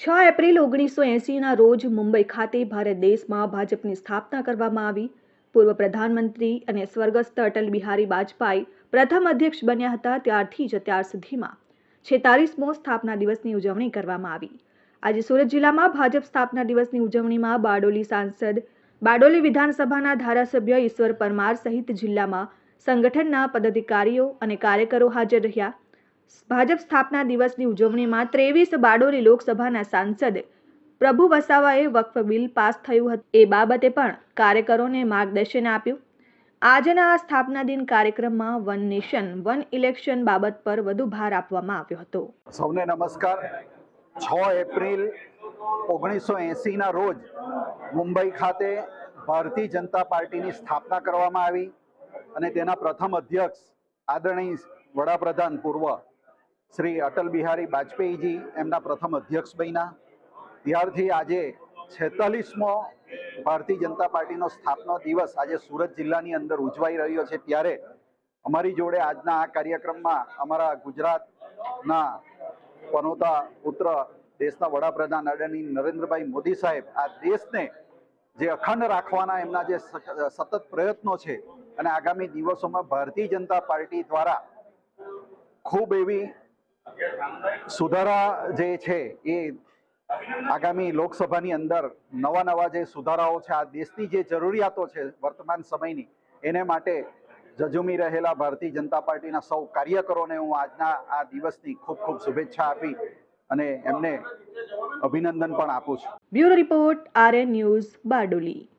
છ એપ્રિલ ઓગણીસો એંસીના રોજ મુંબઈ ખાતે ભારત દેશમાં ભાજપની સ્થાપના કરવામાં આવી. પૂર્વ પ્રધાનમંત્રી અને સ્વર્ગસ્થ અટલ બિહારી વાજપેયી પ્રથમ અધ્યક્ષ બન્યા હતા ત્યારથી જ અત્યાર સુધીમાં. છેતાલીસમો સ્થાપના દિવસની ઉજવણી કરવામાં આવી. આજે સુરત જિલ્લામાં ભાજપ સ્થાપના દિવસની ઉજવણીમાં બારડોલી સાંસદ, બારડોલી વિધાનસભાના ધારાસભ્ય ઈશ્વર પરમાર સહિત જિલ્લામાં સંગઠનના પદાધિકારીઓ અને કાર્યકરો હાજર રહ્યા. ભાજપ સ્થાપના દિવસની ઉજવણીમાં ત્રેવીસ બારડોલી લોકસભાના સાંસદ પ્રભુ વસાવાએ વક્ફ બિલ પાસ થયું હતું. એ બાબતે પણ કાર્યકરોને માર્ગદર્શન આપ્યું. આજના આ સ્થાપના દિન કાર્યક્રમમાં વન નેશન, વન ઇલેક્શન બાબત પર વધુ ભાર આપવામાં આવ્યો હતો. સૌને નમસ્કાર. છ એપ્રિલ ઓગણીસો એંસીના રોજ મુંબઈ ખાતે ભારતીય જનતા પાર્ટીની સ્થાપના કરવામાં આવી અને તેના પ્રથમ અધ્યક્ષ આદરણીય વડાપ્રધાન પૂર્વ શ્રી અટલ બિહારી વાજપેયીજી એમના પ્રથમ અધ્યક્ષ બન્યા. ત્યારથી આજે છેતાલીસમો ભારતીય જનતા પાર્ટીનો સ્થાપનો દિવસ આજે સુરત જિલ્લાની અંદર ઉજવાઈ રહ્યો છે. ત્યારે અમારી જોડે આજના આ કાર્યક્રમમાં અમારા ગુજરાતના પનોતા પુત્ર દેશના વડાપ્રધાન આદરણીય નરેન્દ્રભાઈ મોદી સાહેબ આ દેશને જે અખંડ રાખવાના એમના જે સતત પ્રયત્નો છે અને આગામી દિવસોમાં ભારતીય જનતા પાર્ટી દ્વારા ખૂબ એવી સુધારા જે છે એ આગામી લોકસભાની અંદર નવા નવા જે સુધારાઓ છે, આ દેશની જે જરૂરિયાતો છે વર્તમાન સમયની, એને માટે જજુમી રહેલા ભારતીય જનતા પાર્ટીના સૌ કાર્યકરોને હું આજના આ દિવસની ખૂબ ખૂબ શુભેચ્છા આપી અને એમને અભિનંદન પણ આપું છું. Bureau report RN news Bardoli.